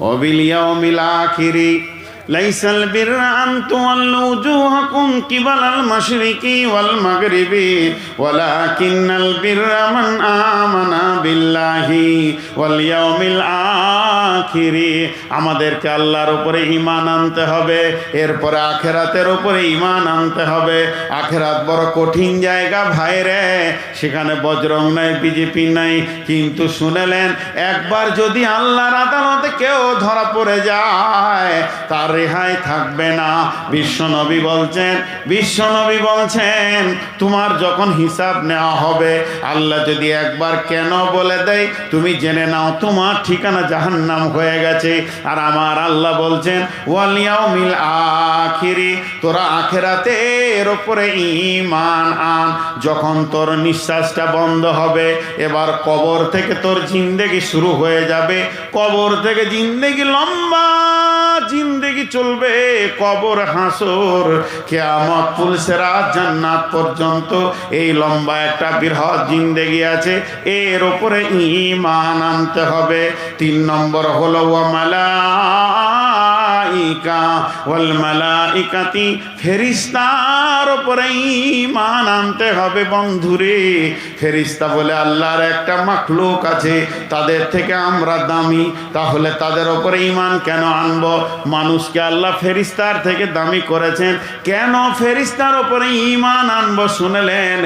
অবিলিয়া মিলা ليس البر أن تولوا وجوهكم قبل المشرق والمغرب ولكن البر من آمن بالله واليوم الآخر আমাদেরকে আল্লাহর উপরে ইমান আনতে হবে এরপরে আখেরাতের উপরে ইমান আনতে হবে আখেরাত বড় কঠিন জায়গা ভাইরে সেখানে বজরং নাই বিজেপি নাই কিন্তু শুনেলেন একবার যদি আল্লাহর আদালতে কেউ ধরা পড়ে যায় তার রেহাই থাকবে না। বিশ্বনবী বলছেন বিশ্বনবী বলছেন, তোমার যখন হিসাব নেওয়া হবে, আল্লাহ যদি একবার কেন বলে দেয়, তুমি জেনে নাও, তোমার ঠিকানা জাহান্নাম হয়ে গেছে। আর আমার আল্লাহ বলছেন ওয়ালিয়াও মিল আখিরি, তোরা আখেরাতে এর ওপরে ইমান আন। যখন তোর নিঃশ্বাসটা বন্ধ হবে, এবার কবর থেকে তোর জিন্দেগি শুরু হয়ে যাবে। কবর থেকে জিন্দেগি লম্বা জিন্দেগি চলবে, কবর হাসর। কেয়ামত পুলসেরা জান্নাত পর্যন্ত। এই লম্বা একটা বৃহৎ জিন্দেগি আছে, এর ওপরে ইমান আনতে হবে। তিন নম্বর হলো ওয়ামালা মালাইকা ওয়াল মালাইকাতি, ফেরিস্তার উপরে ঈমান আনতে হবে বন্ধুরে। ফেরিস্তা বলে আল্লাহর একটা মাখলুক আছে, তাদের থেকে আমরা দামি, তাহলে তাদের উপরে ঈমান কেন আনব? মানুষকে আল্লাহ ফেরিস্তার থেকে দামি করেছেন। কেন ফেরিস্তার উপরে ঈমান আনব শুনলেন?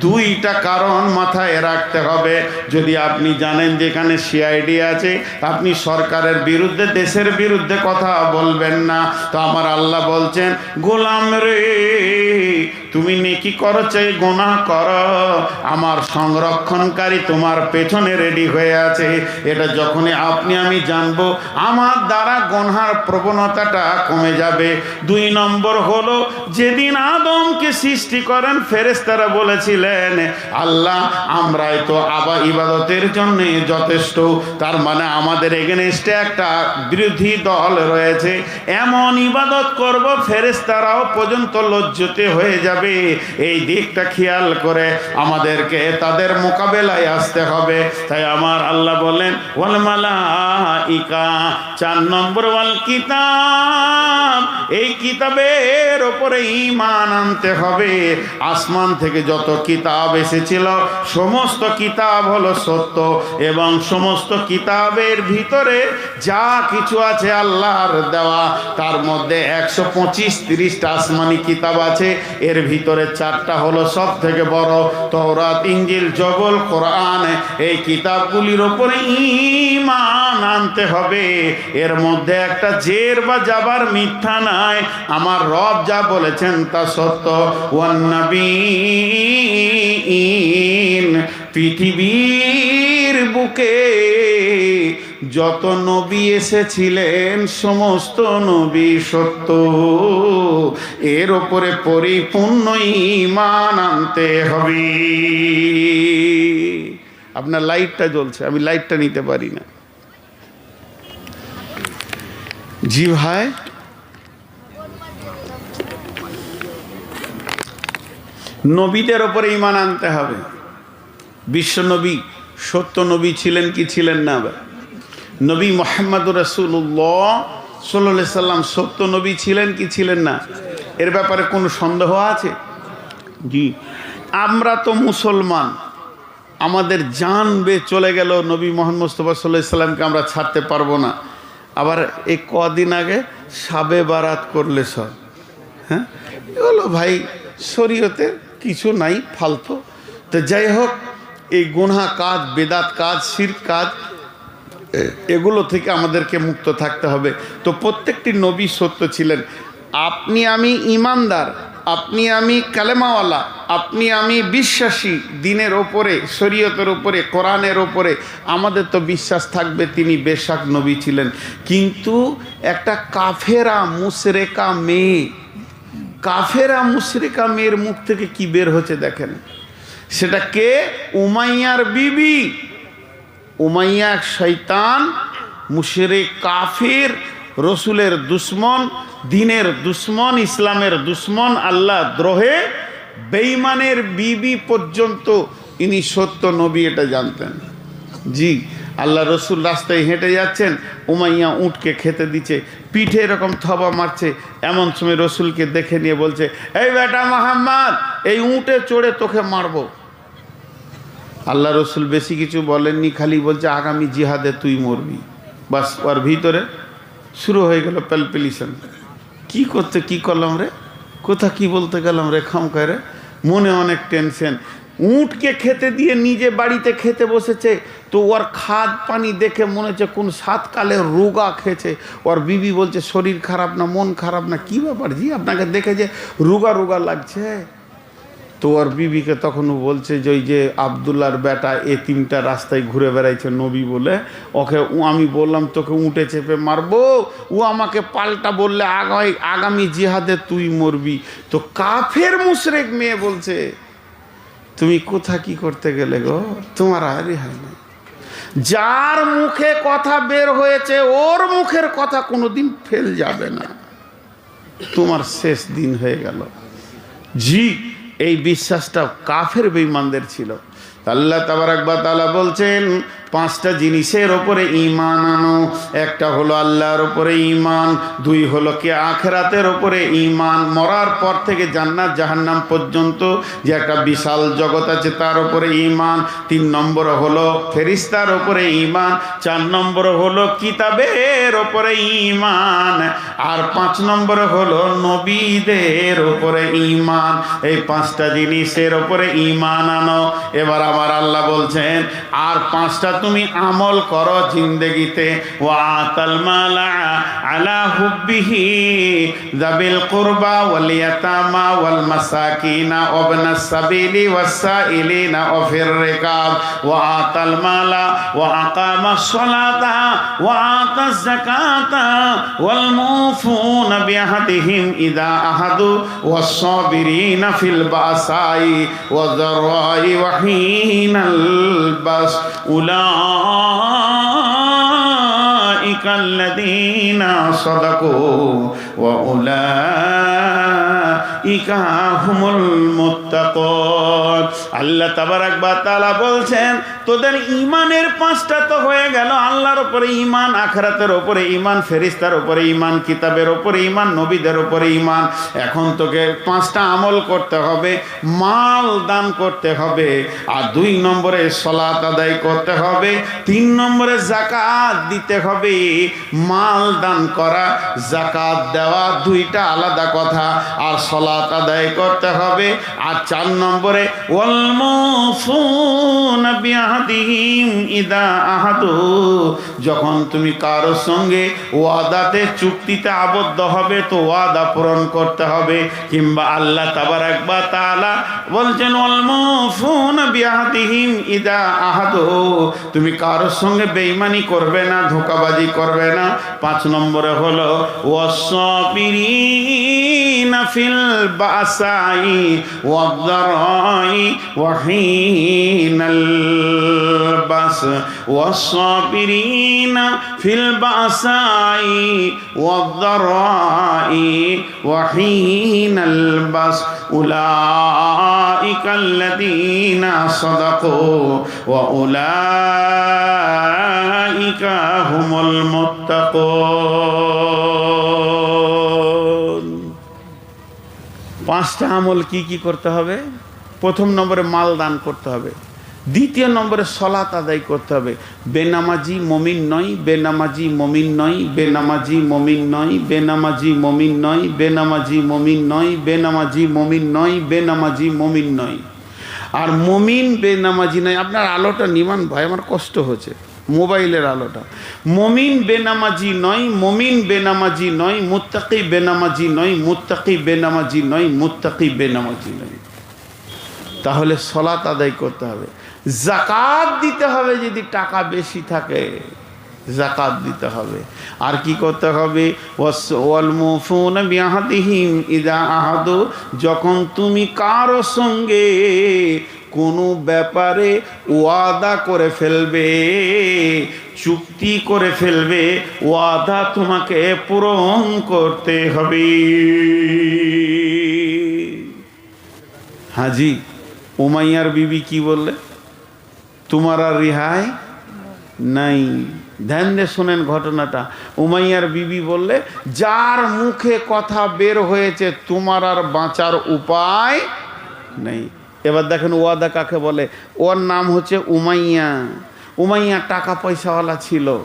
দুইটা কারণ মাথায় রাখতে হবে। যদি আপনি জানেন যেখানে সিআইডি আছে, আপনি সরকারের বিরুদ্ধে, দেশের বিরুদ্ধে কথা বলবেন। না। তো আমার আল্লাহ বলছেন গোলাম রে তুমি নেকি করো চাই গোনা করো। আমার সংরক্ষণকারী তোমার পেছনে রেডি হয়ে আছে। এটা যখনই আপনি, আমি জানব, আমার দ্বারা গনহার প্রবণতাটা কমে যাবে। দুই নম্বর হলো, যেদিন আদমকে সৃষ্টি করেন ফেরেস্তারা বলেছিলেন, আল্লাহ, আমরাই তো আবার ইবাদতের জন্য যথেষ্ট। তার মানে আমাদের এগেনস্টে একটা বিরোধী দল রয়েছে। এমন ইবাদত করব ফেরেস্তারাও পর্যন্ত লজ্জতে হয়ে যাবে। এই দিকটা খেয়াল করে আমাদেরকে তাদের মোকাবেলায় আসতে হবে। তাই আমার আল্লাহ বলেন চার নম্বর ওয়াল কিতাব, এই কিতাবের ওপরে ঈমান আনতে হবে। আসমান থেকে যত কিতাব এসেছিল, সমস্ত কিতাব হলো সত্য এবং সমস্ত কিতাবের ভিতরে যা কিছু আছে আল্লাহর দেওয়া, তার মধ্যে একশো পঁচিশ তিরিশটা আসমানি কিতাব আছে। এর ভিতরে চারটা হলো সব থেকে বড় তওরাত ইঞ্জিল জবল কোরআন। এই কিতাবগুলির ওপরে ঈমান আনতে হবে। এর মধ্যে একটা জের বা যাবার মিথ্যা নাই। আমার রব যা বলেছেন তা সত্য। ওয়ান্নবীন পৃথিবীর বুকে যত নবী এসেছিলেন, সমস্ত নবী সত্য। এর ওপরে পরিপূর্ণ ইমান আনতে হবে। আপনার লাইটটা জ্বলছে, আমি লাইটটা নিতে পারি না। জি ভাই। নবীদের ওপরে ইমান আনতে হবে। বিশ্ব নবী, সত্য নবী ছিলেন কি ছিলেন না? নবী মোহাম্মদ রসুল্লাহ সাল্লাহ সাল্লাম সত্য নবী ছিলেন কি ছিলেন না? এর ব্যাপারে কোনো সন্দেহ আছে? জি। আমরা তো মুসলমান। আমাদের জান চলে গেল নবী মোহাম্মদ মুস্তফা সাল্লাহ সাল্লামকে আমরা ছাড়তে পারব না। আবার এই কদিন আগে সাবে বারাত করলে সব। হ্যাঁ? এগুলো ভাই, শরীয়তে কিছু নাই, ফালতু। তো যাই হোক, এই গুনহা কাজ, বেদাত কাজ শির কাজ এগুলো থেকে আমাদেরকে মুক্ত থাকতে হবে। তো প্রত্যেকটি নবী সত্য ছিলেন। আপনি আমি ইমানদার, আপনি আমি কালেমাওয়ালা, আপনি আমি বিশ্বাসী, দিনের ওপরে, শরীয়তের ওপরে, কোরআনের ওপরে। আমাদের তো বিশ্বাস থাকবে তিনি বেশাক নবী ছিলেন। কিন্তু একটা কাফেরা মুসরেকা মেয়ে, কাফেরা মুসরেকা মেয়ের মুখ থেকে কি বের হচ্ছে দেখেন? সেটা কে? উমাইয়ার বিবি। উমাইয়া শৈতান মুশরে কাফির, রসুলের দুশ্মন, দিনের দুশ্মন, ইসলামের দুশ্মন, আল্লাহ দ্রোহে বেইমানের বিবি পর্যন্ত ইনি সত্য নবী এটা জানতেন। জি, আল্লাহ রসুল রাস্তায় হেঁটে যাচ্ছেন, উমাইয়া উঁটকে খেতে দিচ্ছে, পিঠে এরকম থবা মারছে, এমন সময় রসুলকে দেখে নিয়ে বলছে, এই বেটা মাহাম্মদ, এই উঁটে চড়ে তোকে মারবো। আল্লাহ রসুল বেশি কিছু বলেননি, খালি বলছে, আগামী জিহাদে তুই মরবি। বাস, ওর ভিতরে শুরু হয়ে গেল প্যালপিলিশন। কি করতে, কি করলাম রে? কোথা কি বলতে গেলাম রে খামকায় রে? মনে অনেক টেনশন। উঁটকে খেতে দিয়ে নিজে বাড়িতে খেতে বসেছে, তো ওর খাদ পানি দেখে মনে হচ্ছে কোন সাতকালে রোগা খেয়েছে। ওর বিবি বলছে, শরীর খারাপ না, মন খারাপ না, কি ব্যাপার জি? আপনাকে দেখে যে রোগা রোগা লাগছে? তো ওর বিবিকে তখন বলছে যে ওই যে আবদুল্লার বেটা এ তিনটা রাস্তায় ঘুরে বেড়াইছে নবী বলে। ওকে ও আমি বললাম, তোকে উঠে চেপে মারবো। ও আমাকে পাল্টা বললে আগামী আগামী জিহাদে তুই মরবি। তো কাফের মুশরেক মেয়ে বলছে, তুমি কোথা কি করতে গেলে গো? তোমার আর রেহাই নেই যার মুখে কথা বের হয়েছে, ওর মুখের কথা কোনোদিন ফেল যাবে না। তোমার শেষ দিন হয়ে গেল। জি এই বিশ্বাসটা কাফের বেঈমানদের ছিল। আল্লাহ তাবারাকবা তালা বলছেন পাঁচটা জিনিসের ওপরে ইমান আনো। একটা হলো আল্লাহর ওপরে ইমান দুই হলো কে আখেরাতের ওপরে ইমান মরার পর থেকে জান্নাত জাহান্নাম পর্যন্ত যে একটা বিশাল জগৎ আছে তার ওপরে ইমান তিন নম্বর হলো ফেরিস্তার ওপরে ইমান চার নম্বর হলো কিতাবের ওপরে ইমান আর পাঁচ নম্বর হলো নবীদের ওপরে ইমান এই পাঁচটা জিনিসের ওপরে ইমান আনো। এবার আমার আল্লাহ বলছেন, আর পাঁচটা তুমি আমল করো জিন্দেগিতে। ও আতাল মালা আলা হুব্বিহি যাবিল কুরবা ওয়াল ইয়াতামা ওয়াল মাসাকিনা ওয়াবনা সাবিলি ওয়াসাইলিনা ও ফির রিকাব। ওয়া আতাল মালা ওয়া আকামা সলাতা ওয়া আতা যাকাতা ওয়াল মুফুনা বিআহদিহিম ইদা আহাদু ওয়াস সাবিরিনা ফিল বাসাই ওয়া যাররাই ওয়া হিনাল বাস। أولئك الذين صدقوا وأولئك هم المتقون. আল্লাহ তাবারাক বা তাআলা বলছেন, তোদের ইমানের পাঁচটা তো হয়ে গেল। আল্লাহর উপরে ইমান আখরাতের উপরে ইমান ফেরিস্তার উপরে ইমান কিতাবের উপরে ইমান নবীদের উপরে ইমান এখন তোকে পাঁচটা আমল করতে হবে, মাল দান করতে হবে, আর দুই নম্বরে সলাত আদায় করতে হবে, তিন নম্বরে জাকাত দিতে হবে। মাল দান করা জাকাত দেওয়া দুইটা আলাদা কথা, আর সলাত আদায় করতে হবে, আর চার নম্বরে যখন তুমি কারও সঙ্গে ওয়াদাতে চুক্তিতে আবদ্ধ হবে, তো ওয়াদা পূরণ করতে হবে। কিংবা আল্লাহ তাবারাক বা তাআলা বলছেন বিআহদিহিম ইদা আহাদু, তুমি কারোর সঙ্গে বেঈমানি করবে না, ধোকাবাজি করবে না। পাঁচ নম্বরে হলো ওয়াসবিরিনা ফিল বাসাই ওয়াদ-দারাই ওয়াহিনাল বাস والصابرين في البأساء والضراء وحين البأس أولئك الذين صدقوا وأولئك هم المتقون পাঁচটা আমল কি কি করতে হবে প্রথম নম্বরে মাল দান করতে হবে। দ্বিতীয় নম্বরে সলাত আদায় করতে হবে। বেনামাজি মমিন নয়, বেনামাজি মমিন নয়, বেনামাজি মমিন নয়, বেনামাজি মমিন নয়, বেনামাজি মমিন নয়, বেনামাজি মমিন নয়, বেনামাজি মমিন নয়। আর মমিন, বেনামাজি নয়, আপনার আলোটা নিমান ভাই, আমার কষ্ট হচ্ছে, মোবাইলের আলোটা। মমিন, বেনামাজি নয়, মমিন, বেনামাজি নয়, মুত্তাকি, বেনামাজি নয়, মুত্তাকি, বেনামাজি নয়, মুত্তাকি, বেনামাজি নয়। তাহলে সলাত আদায় করতে হবে। জাকাত দিতে হবে যদি টাকা বেশি থাকে জাকাত দিতে হবে। আর কি করতে হবে? ইদা যখন তুমি কারও সঙ্গে কোনো ব্যাপারে ওয়াদা করে ফেলবে, চুক্তি করে ফেলবে, ওয়াদা তোমাকে পূরণ করতে হবে। হাজি উমাইয়ার বিবি কি বললে? তোমার আর রিহাই নাই। ধ্যান দিয়ে শোনেন ঘটনাটা। উমাইয়ার বিবি বললে, যার মুখে কথা বের হয়েছে, তোমার আর বাঁচার উপায় নেই। এবার দেখেন ওয়াদা কাকে বলে? ওর নাম হচ্ছে উমাইয়া। উমাইয়া টাকা পয়সাওয়ালা ছিল।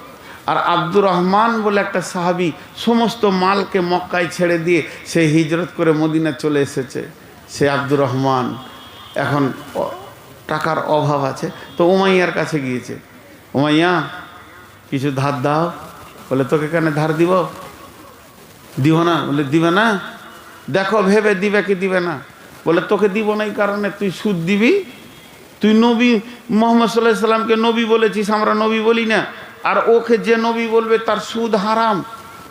আর আব্দুর রহমান বলে একটা সাহাবি সমস্ত মালকে মক্কায় ছেড়ে দিয়ে সে হিজরত করে মদিনা চলে এসেছে। সে আব্দুর রহমান। এখন টাকার অভাব আছে। তো উমাইয়ার কাছে গিয়েছে। উমাইয়া, কিছু ধার দাও। বলে, তোকে কেন ধার দিব? দিব না। বলে, দিবে না? দেখো, ভেবে দিবে কি দিবে না? বলে, তোকে দিব না এই কারণে তুই সুদ দিবি? তুই নবী, মোহাম্মদ সাল্লাহ সাল্লামকে নবী বলেছিস, আমরা নবী বলি না। আর ওকে যে নবী বলবে, তার সুদ হারাম।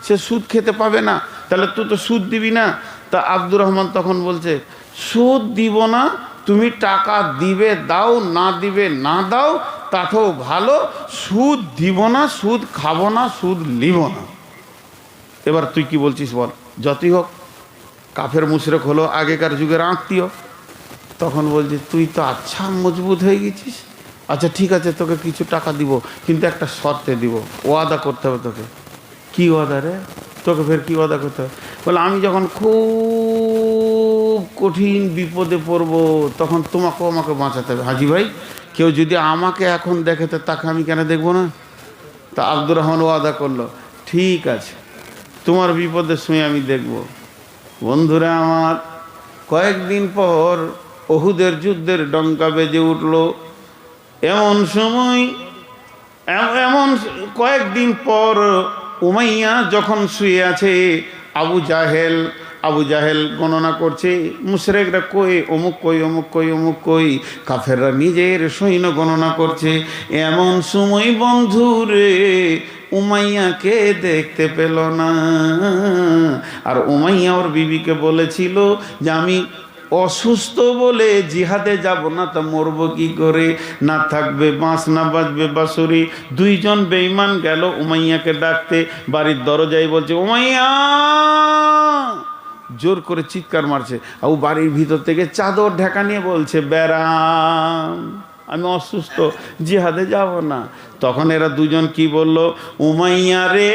সে সুদ খেতে পাবে না। তাহলে তুই তো সুদ দিবি না? তা আব্দুর রহমান তখন বলছে, সুদ দিব না তুমি টাকা দিবে, দাও, না দিবে, না দাও, তাতেও ভালো। সুদ দিব না, সুদ খাব না, সুদ লিব না। এবার তুই কি বলছিস বল? যতই হোক, কাফের মুশরেক হলো, আগেকার যুগের আত্মীয়। তখন বলছি, তুই তো আচ্ছা মজবুত হয়ে গেছিস। আচ্ছা ঠিক আছে, তোকে কিছু টাকা দিব, কিন্তু একটা শর্তে দিব। ওয়াদা করতে হবে তোকে। কি ওয়াদা রে? তোকে ফের কি ওয়াদা করতে হবে? বলে, আমি যখন খুব কঠিন বিপদে পড়ব, তখন তোমাকেও আমাকে বাঁচাতে হবে। হাজি ভাই, কেউ যদি আমাকে এখন দেখে, তো তাকে আমি কেন দেখব না? তা আব্দুর রহমান ওয়াদা করল, ঠিক আছে, তোমার বিপদের সময় আমি দেখব। বন্ধুরা আমার, কয়েকদিন পর অহুদের যুদ্ধের ডঙ্কা বেজে উঠল। এমন সময় এমন কয়েকদিন পর উমাইয়া যখন শুয়ে আছে, আবু জাহেল আবু জাহেল গণনা করছে, মুশরেকরা কই, অমুক কই অমুক কই অমুক কই, কাফেররা নিজের সৈন্য গণনা করছে। এমন সময় বন্ধুরে উমাইয়াকে দেখতে পেল না। আর উমাইয়া ওর বিবিকে বলেছিল যে, আমি অসুস্থ বলে জিহাদে যাব না, তা মরব কি করে? না থাকবে বাঁশ, না বাজবে বাঁশুরি। দুইজন বেইমান গেল উমাইয়াকে ডাকতে, বাড়ির দরজায় বলছে, উমাইয়া! জোর করে চিৎকার মারছে। ও বাড়ির ভিতর থেকে চাদর ঢাকা নিয়ে বলছে বেড়াম আমি অসুস্থ, জিহাদে যাব না। তখন এরা দুজন কি বলল, উমাইয়া রে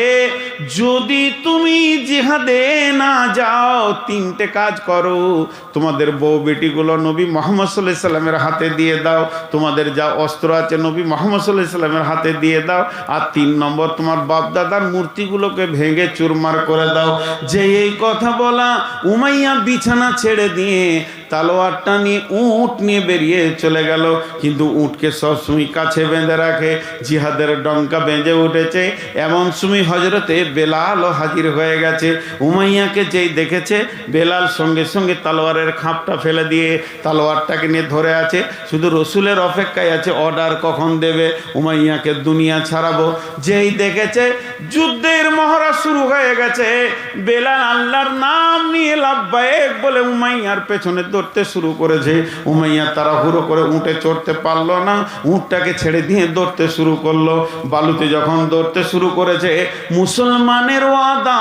যদি তুমি জিহাদে না যাও, তিনটে কাজ করো। তোমাদের বউ বেটিগুলো নবী মোহাম্মদ সাল্লাহ সাল্লামের হাতে দিয়ে দাও। তোমাদের যা অস্ত্র আছে নবী মোহাম্মদ সাল্লাহ সাল্লামের হাতে দিয়ে দাও। আর তিন নম্বর, তোমার বাপদাদার মূর্তিগুলোকে ভেঙে চুরমার করে দাও। যে এই কথা বলা উমাইয়া বিছানা ছেড়ে দিয়ে তালোয়ারটা নিয়ে, উঁট নিয়ে বেরিয়ে চলে গেল। কিন্তু উঁটকে সবসময় কাছে বেঁধে রাখে, জিহাদের ডঙ্কা বেঁধে উঠেছে। এমন সময় হজরতে বেলালও হাজির হয়ে গেছে। উমাইয়াকে যেই দেখেছে, বেলাল সঙ্গে সঙ্গে তালোয়ারের খাপটা ফেলে দিয়ে তালোয়ারটাকে নিয়ে ধরে আছে। শুধু রসুলের অপেক্ষায় আছে, অর্ডার কখন দেবে? উমাইয়াকে দুনিয়া ছাড়াবো। যেই দেখেছে, যুদ্ধের মহড়া শুরু হয়ে গেছে। বেলাল আল্লাহর নাম নিয়ে লাভবায়েক বলে উমাইয়ার পেছনে দৌড়তে শুরু করেছে। উমাইয়া তারা হুড়ো করে উঠে চড়তে পারল না। উঁটটাকে ছেড়ে দিয়ে দৌড়তে শুরু করল। বালুতে যখন দৌড়তে শুরু করেছে, মুসলমানের ওয়াদা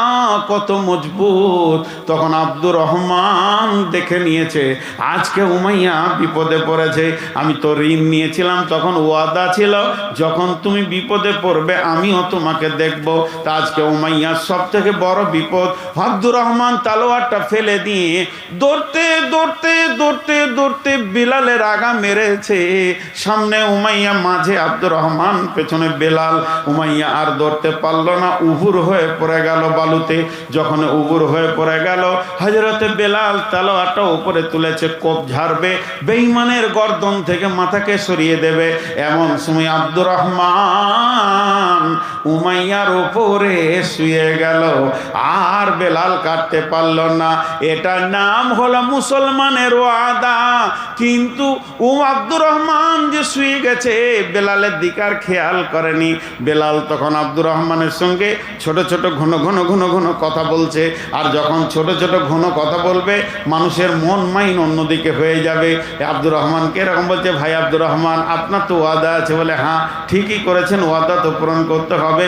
কত মজবুত। তখন আব্দুর রহমান দেখে নিয়েছে, আজকে উমাইয়া বিপদে পড়েছে। আমি তো ঋণ নিয়েছিলাম, তখন ওয়াদা ছিল, যখন তুমি বিপদে পড়বে, আমিও তোমাকে দেখব। তা আজকে উমাইয়া সব থেকে বড় বিপদ। আব্দুর রহমান তালোয়ারটা ফেলে দিয়ে দৌড়তে দৌড়তে দৌড়তে দৌড়তে দৌড়তে বিলালের আগা মেরেছে। সামনে উমাইয়া, মাঝে আব্দুর রহমান, পেছনে বেলাল। উমাইয়া আর দৌড়তে পারল না, উবুর হয়ে পড়ে গেল বালুতে। যখন উবুর হয়ে পড়ে গেল হজরতে বেলাল তালোয়ারটা উপরে তুলেছে, কোপ ঝাড়বে বেইমানের গর্দন থেকে মাথাকে সরিয়ে দেবে। এমন সময় আব্দুর রহমান উমাইয়ার উপরে শুয়ে গেল। আর বেলাল কাটতে পারল না। এটার নাম হলো মুসলমানের ওয়াদা। কিন্তু ও আব্দুর রহমান যে শুয়ে গেছে, বেলালের দিকার খেয়াল করেনি। বেলাল তখন আব্দুর রহমানের সঙ্গে ছোট ছোট ঘন ঘন ঘন ঘন কথা বলছে। আর যখন ছোট ছোট ঘন কথা বলবে, মানুষের মন মাইন অন্যদিকে হয়ে যাবে। আব্দুর রহমানকে এরকম বলছে, ভাই আব্দুর রহমান, আপনার তো ওয়াদা আছে। বলে হ্যাঁ ঠিকই করেছেন, ওয়াদা তো পূরণ করতে হবে।